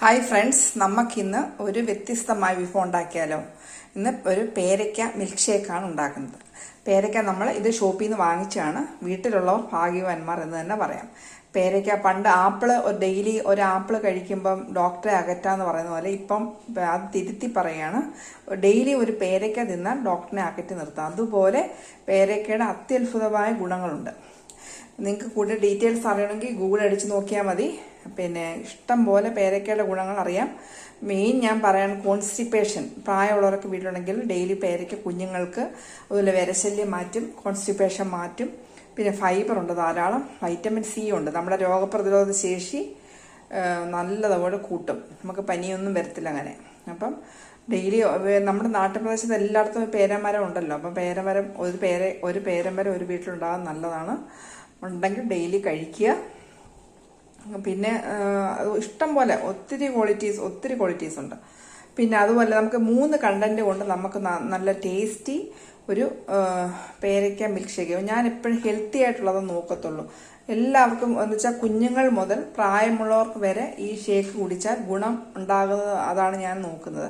Hi friends നമുക്കിന്ന് ഒരു വ്യത്യസ്തമായ വിഭവം ഉണ്ടാക്കിയാലോ? ഇന്ന് ഒരു പേരയ്ക്ക മിൽക്ക് ഷേക്കാണ് ഉണ്ടാക്കുന്നത്. പേരയ്ക്ക നമ്മൾ ഇത് ഷോപ്പിൽ നിന്ന് വാങ്ങിച്ചാണ് വീട്ടിലുള്ളവർ ഭാഗ്യവാന്മാർ എന്ന് തന്നെ പറയാം. പേരയ്ക്ക പണ്ട് ആപ്പിൾ ഡെയിലി ഒരു ആപ്പിൾ കഴിക്കുമ്പം ഡോക്ടറെ അകറ്റാന്ന് പറയുന്ന പോലെ ഇപ്പം അത് തിരുത്തി പറയാണ് ഡെയിലി ഒരു പേരയ്ക്ക തിന്നാൽ ഡോക്ടറിനെ അകറ്റി നിർത്താം. അതുപോലെ പേരയ്ക്കയുടെ അത്യത്ഭുതമായ ഗുണങ്ങളുണ്ട്. നിങ്ങൾക്ക് കൂടുതൽ ഡീറ്റെയിൽസ് അറിയണമെങ്കിൽ ഗൂഗിൾ അടിച്ച് നോക്കിയാൽ മതി. പിന്നെ ഇഷ്ടം പോലെ പേരക്കയുടെ ഗുണങ്ങൾ അറിയാം. മെയിൻ ഞാൻ പറയാൻ കോൺസ്റ്റിപ്പേഷൻ പ്രായമുള്ളവർക്ക് വീട്ടിലുണ്ടെങ്കിൽ ഡെയിലി പേരയ്ക്ക കുഞ്ഞുങ്ങൾക്ക് അതുപോലെ വിരശല്യം മാറ്റും കോൺസ്റ്റിപ്പേഷൻ മാറ്റും. പിന്നെ ഫൈബർ ഉണ്ട് ധാരാളം വൈറ്റമിൻ സി ഉണ്ട്. നമ്മുടെ രോഗപ്രതിരോധ ശേഷി നല്ലതുപോലെ കൂട്ടും. നമുക്ക് പനിയൊന്നും വരത്തില്ല അങ്ങനെ. അപ്പം ഡെയിലി നമ്മുടെ നാട്ടുപ്രദേശത്ത് എല്ലായിടത്തും പേരമരം ഉണ്ടല്ലോ. അപ്പം പേരമരം ഒരു പേര ഒരു പേരമരം ഒരു വീട്ടിലുണ്ടാകാൻ നല്ലതാണ്. ഉണ്ടെങ്കിൽ ഡെയിലി കഴിക്കുക. പിന്നെ ഇഷ്ടം പോലെ ഒത്തിരി ക്വാളിറ്റീസ് ഒത്തിരി ക്വാളിറ്റീസ് ഉണ്ട്. പിന്നെ അതുപോലെ നമുക്ക് മൂന്ന് കണ്ടന്റ് കൊണ്ട് നമുക്ക് നല്ല ടേസ്റ്റി ഒരു പേരയ്ക്ക മിൽക്ക് ഷേക്ക് ഞാൻ എപ്പോഴും ഹെൽത്തി ആയിട്ടുള്ളത് നോക്കത്തുള്ളൂ. എല്ലാവർക്കും എന്ന് വെച്ചാൽ കുഞ്ഞുങ്ങൾ മുതൽ പ്രായമുള്ളവർക്ക് വരെ ഈ ഷേക്ക് കുടിച്ചാൽ ഗുണം ഉണ്ടാകുന്നത് അതാണ് ഞാൻ നോക്കുന്നത്.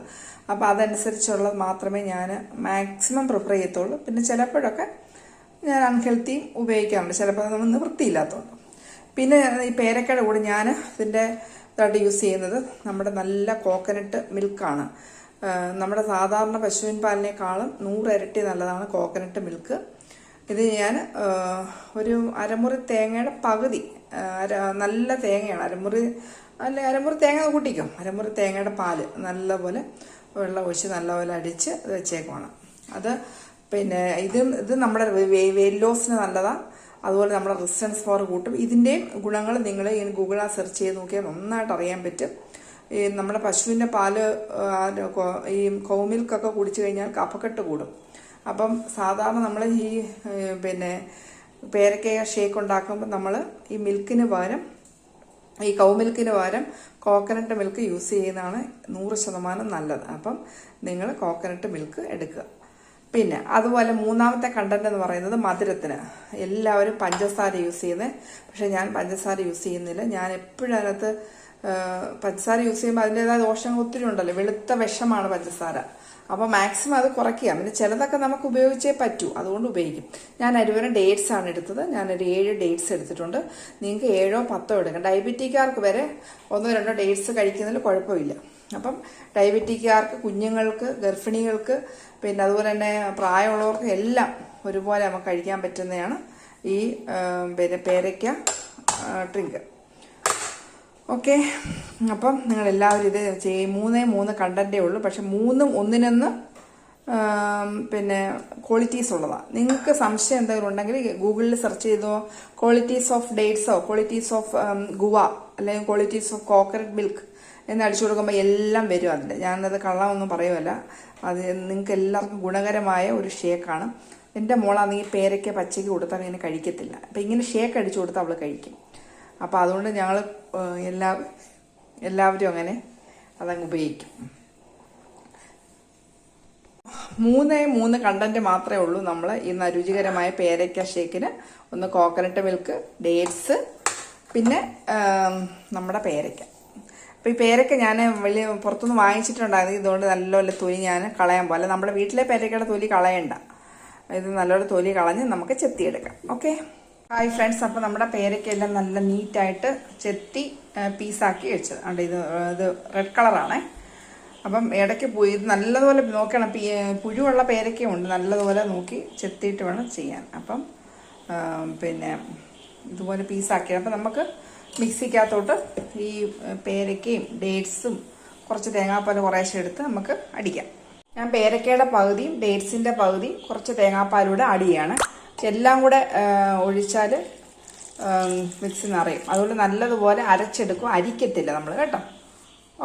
അപ്പോൾ അതനുസരിച്ചുള്ളത് മാത്രമേ ഞാൻ മാക്സിമം പ്രിഫർ ചെയ്യത്തുള്ളൂ. പിന്നെ ചിലപ്പോഴൊക്കെ ഞാൻ അൺഹെൽത്തിയും ഉപയോഗിക്കാറുണ്ട്. ചിലപ്പോൾ നമ്മൾ നിവൃത്തിയില്ലാത്തതുകൊണ്ട്. പിന്നെ ഈ പേരക്കയുടെ കൂടെ ഞാൻ ഇതിന്റെ ഇതായിട്ട് യൂസ് ചെയ്യുന്നത് നമ്മുടെ നല്ല കോക്കനട്ട് മിൽക്കാണ്. നമ്മുടെ സാധാരണ പശുവിൻ പാലിനേക്കാളും നൂറിരട്ടി നല്ലതാണ് കോക്കനട്ട് മിൽക്ക്. ഇത് ഞാൻ ഒരു അരമുറി തേങ്ങയുടെ പകുതി നല്ല തേങ്ങയാണ്. അരമുറി അല്ലെ അരമുറി തേങ്ങ കൂട്ടിക്കും. അരമുറി തേങ്ങയുടെ പാൽ നല്ലപോലെ വെള്ളം ഒഴിച്ച് നല്ലപോലെ അടിച്ച് ഇത് വെച്ചേക്കുവാണ്. അത് പിന്നെ ഇത് ഇത് നമ്മുടെ വെയിറ്റ് ലോസിന് നല്ലതാണ് അതുപോലെ നമ്മുടെ റെസിസ്റ്റൻസ് പവർ കൂട്ടും. ഇതിന്റെയും ഗുണങ്ങൾ നിങ്ങൾ ഈ ഗൂഗിളിൽ സെർച്ച് ചെയ്ത് നോക്കിയാൽ നന്നായിട്ട് അറിയാൻ പറ്റും. ഈ നമ്മുടെ പശുവിന്റെ പാൽ ഈ കൗമിൽക്കൊക്കെ കുടിച്ചു കഴിഞ്ഞാൽ കഫക്കെട്ട് കൂടും. അപ്പം സാധാരണ നമ്മൾ ഈ പിന്നെ പേരക്കയ ഷേക്ക് ഉണ്ടാക്കുമ്പോൾ നമ്മൾ ഈ മിൽക്കിന് പകരം ഈ കൗ മിൽക്കിന് പകരം കോക്കനട്ട് മിൽക്ക് യൂസ് ചെയ്യുന്നതാണ് നൂറ് ശതമാനം നല്ലത്. അപ്പം നിങ്ങൾ കോക്കനട്ട് മിൽക്ക് എടുക്കുക. പിന്നെ അതുപോലെ മൂന്നാമത്തെ കണ്ടന്റ് എന്ന് പറയുന്നത് മധുരത്തിന്. എല്ലാവരും പഞ്ചസാര യൂസ് ചെയ്യുന്നത് പക്ഷെ ഞാൻ പഞ്ചസാര യൂസ് ചെയ്യുന്നില്ല. ഞാൻ എപ്പോഴും അതിനകത്ത് പഞ്ചസാര യൂസ് ചെയ്യുമ്പോൾ അതിന്റെതായ ദോഷങ്ങൾ ഒത്തിരി ഉണ്ടല്ലോ. വെളുത്ത വിഷമാണ് പഞ്ചസാര. അപ്പോൾ മാക്സിമം അത് കുറയ്ക്കുക. പിന്നെ ചിലതൊക്കെ നമുക്ക് ഉപയോഗിച്ചേ പറ്റൂ. അതുകൊണ്ട് ഉപയോഗിക്കും. ഞാൻ അരുവരം ഡേറ്റ്സ് ആണ് എടുത്തത്. ഞാനൊരു ഏഴ് ഡേറ്റ്സ് എടുത്തിട്ടുണ്ട്. നിങ്ങൾക്ക് ഏഴോ പത്തോ എടുക്കാം. ഡയബറ്റിക്കാർക്ക് വരെ ഒന്നോ രണ്ടോ ഡേറ്റ്സ് കഴിക്കുന്നതിൽ കുഴപ്പമില്ല. അപ്പം ഡയബറ്റിക്കാർക്ക് കുഞ്ഞുങ്ങൾക്ക് ഗർഭിണികൾക്ക് പിന്നെ അതുപോലെ തന്നെ പ്രായമുള്ളവർക്ക് എല്ലാം ഒരുപോലെ നമുക്ക് കഴിക്കാൻ പറ്റുന്നതാണ് ഈ പിന്നെ പേരയ്ക്ക ഡ്രിങ്ക്. ഓക്കെ. അപ്പം നിങ്ങളെല്ലാവരും ഇത് ചെയ്യും മൂന്നേ മൂന്ന് കണ്ടന്റേ ഉള്ളൂ. പക്ഷെ മൂന്നും ഒന്നിനൊന്ന് പിന്നെ ക്വാളിറ്റീസ് ഉള്ളതാണ് നിങ്ങൾക്ക് സംശയം എന്തെങ്കിലും ഉണ്ടെങ്കിൽ ഗൂഗിളിൽ സെർച്ച് ചെയ്തോ ക്വാളിറ്റീസ് ഓഫ് ഡേറ്റ്സോ ക്വാളിറ്റീസ് ഓഫ് ഗുവ അല്ലെങ്കിൽ ക്വാളിറ്റീസ് ഓഫ് കോക്കനട്ട് മിൽക്ക് എന്ന് അടിച്ചു കൊടുക്കുമ്പോൾ എല്ലാം വരും അതിൽ ഞാനത് കള്ളമൊന്നും പറയുമല്ല അത് നിങ്ങൾക്ക് എല്ലാവർക്കും ഗുണകരമായ ഒരു ഷേക്കാണ് എന്റെ മോളാണെങ്കിൽ പേരയ്ക്ക പച്ചയ്ക്ക് കൊടുത്താൽ ഇങ്ങനെ കഴിക്കത്തില്ല. അപ്പം ഇങ്ങനെ ഷേക്ക് അടിച്ചു കൊടുത്താൽ അവൾ കഴിക്കും. അപ്പോൾ അതുകൊണ്ട് ഞങ്ങൾ എല്ലാ എല്ലാവരും അങ്ങനെ അതങ്ങ് ഉപയോഗിക്കും. മൂന്നേ മൂന്ന് കണ്ടന്റ് മാത്രമേ ഉള്ളൂ നമ്മൾ ഇന്ന് രുചികരമായ പേരയ്ക്ക ഷേക്കിന് ഒന്ന് കോക്കനട്ട് മിൽക്ക് ഡേറ്റ്സ് പിന്നെ നമ്മുടെ പേരയ്ക്ക. അപ്പോൾ ഈ പേരയ്ക്ക ഞാൻ വലിയ പുറത്തുനിന്ന് വാങ്ങിച്ചിട്ടുണ്ടായിരുന്നു. ഇതുകൊണ്ട് നല്ലപോലെ തൊലി ഞാൻ കളയാൻ പോലെ നമ്മുടെ വീട്ടിലെ പേരയ്ക്കയുടെ തൊലി കളയണ്ട. ഇത് നല്ലപോലെ തൊലി കളഞ്ഞ് നമുക്ക് ചെത്തിയെടുക്കാം. ഓക്കെ? ഹായ് ഫ്രണ്ട്സ് അപ്പോൾ നമ്മുടെ പേരയ്ക്കെല്ലാം നല്ല നീറ്റായിട്ട് ചെത്തി പീസാക്കി വെച്ചത്. ഉണ്ട് ഇത് ഇത് റെഡ് കളറാണേ അപ്പം ഇടയ്ക്ക് പോയി ഇത് നല്ലതുപോലെ നോക്കണം. പുഴുവുള്ള പേരയ്ക്കയും ഉണ്ട് നല്ലതുപോലെ നോക്കി ചെത്തിയിട്ട് വേണം ചെയ്യാൻ. അപ്പം പിന്നെ ഇതുപോലെ പീസാക്കി. അപ്പം നമുക്ക് മിക്സിക്കകത്തോട്ട് ഈ പേരയ്ക്കയും ഡേറ്റ്സും കുറച്ച് തേങ്ങാപ്പാൽ കുറേശ്ശെ എടുത്ത് നമുക്ക് അടിക്കാം. ഞാൻ പേരക്കയുടെ പകുതിയും ഡേറ്റ്സിന്റെ പകുതിയും കുറച്ച് തേങ്ങാപ്പാലൂടെ ആഡ് ചെയ്യാണ് എല്ലാം കൂടെ ഒഴിച്ചാൽ മിക്സി നിറയും. അതുകൊണ്ട് നല്ലതുപോലെ അരച്ചെടുക്കും. അരിക്കത്തില്ല നമ്മൾ കേട്ടോ?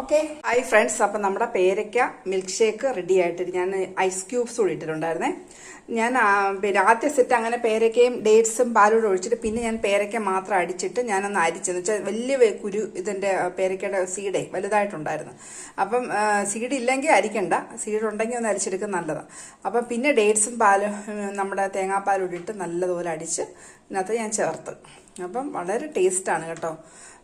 ഓക്കെ ഹായ് ഫ്രണ്ട്സ് അപ്പം നമ്മുടെ പേരയ്ക്ക മിൽക്ക് ഷേക്ക് റെഡി ആയിട്ട് ഞാൻ ഐസ് ക്യൂബ്സ് കൂടി ഇട്ടിട്ടുണ്ടായിരുന്നേ. ഞാൻ പിന്നെ ആദ്യ സെറ്റ് അങ്ങനെ പേരയ്ക്കയും ഡേറ്റ്സും പാലൂടെ ഒഴിച്ചിട്ട് പിന്നെ ഞാൻ പേരയ്ക്ക മാത്രം അടിച്ചിട്ട് ഞാനൊന്ന് അരിച്ചെന്ന് വെച്ചാൽ വലിയ കുരു ഇതിന്റെ പേരയ്ക്കയുടെ സീഡേ വലുതായിട്ടുണ്ടായിരുന്നു. അപ്പം സീഡ് ഇല്ലെങ്കിൽ അരിക്കണ്ട. സീഡ് ഉണ്ടെങ്കിൽ ഒന്ന് അരിച്ചെടുക്കുന്നത് നല്ലതാണ് അപ്പം പിന്നെ ഡേറ്റ്സും പാലും നമ്മുടെ തേങ്ങാപ്പാലും ഇട്ടിട്ട് നല്ലതുപോലെ അടിച്ച് ഇതിനകത്ത് ഞാൻ ചേർത്ത്. അപ്പം വളരെ ടേസ്റ്റാണ് കേട്ടോ.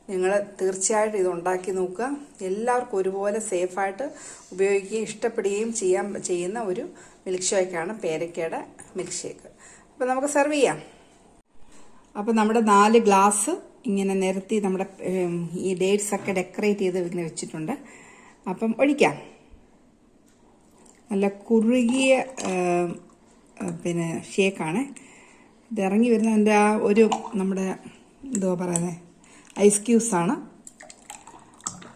നിങ്ങൾ തീർച്ചയായിട്ടും ഇത് ഉണ്ടാക്കി നോക്കുക. എല്ലാവർക്കും ഒരുപോലെ സേഫായിട്ട് ഉപയോഗിക്കുകയും ഇഷ്ടപ്പെടുകയും ചെയ്യാൻ ചെയ്യുന്ന ഒരു മിൽക്ക് ഷേക്കാണ് പേരക്കയുടെ മിൽക്ക് ഷേക്ക് അപ്പോൾ നമുക്ക് സെർവ് ചെയ്യാം. അപ്പോൾ നമ്മുടെ നാല് ഗ്ലാസ് ഇങ്ങനെ നിരത്തി നമ്മുടെ ഈ ഡേറ്റ്സ് ഒക്കെ ഡെക്കറേറ്റ് ചെയ്ത് ഇങ്ങനെ വെച്ചിട്ടുണ്ട്. അപ്പം ഒഴിക്കാം. നല്ല കുറുകിയ പിന്നെ ഷേക്കാണ്. ഇത് ഇറങ്ങി വരുന്നതിന്റെ ആ ഒരു നമ്മുടെ എന്തോ പറയുന്നത് ഐസ് ക്യൂസാണ്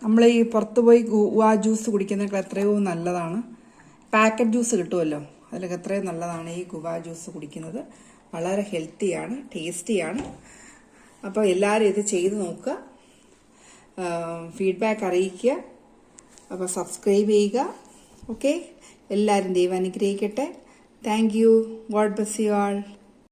നമ്മൾ ഈ പുറത്ത് പോയി ഗുവാ ജ്യൂസ് കുടിക്കുന്നതൊക്കെ എത്രയോ നല്ലതാണ്. പാക്കറ്റ് ജ്യൂസ് കിട്ടുമല്ലോ അതിലൊക്കെ എത്രയോ നല്ലതാണ് ഈ ഗുവാ ജ്യൂസ് കുടിക്കുന്നത്. വളരെ ഹെൽത്തിയാണ് ടേസ്റ്റിയാണ് അപ്പോൾ എല്ലാവരും ഇത് ചെയ്ത് നോക്കുക. ഫീഡ്ബാക്ക് അറിയിക്കുക. അപ്പോൾ സബ്സ്ക്രൈബ് ചെയ്യുക. ഓക്കെ എല്ലാവരും ദൈവം അനുഗ്രഹിക്കട്ടെ. Thank you God bless you all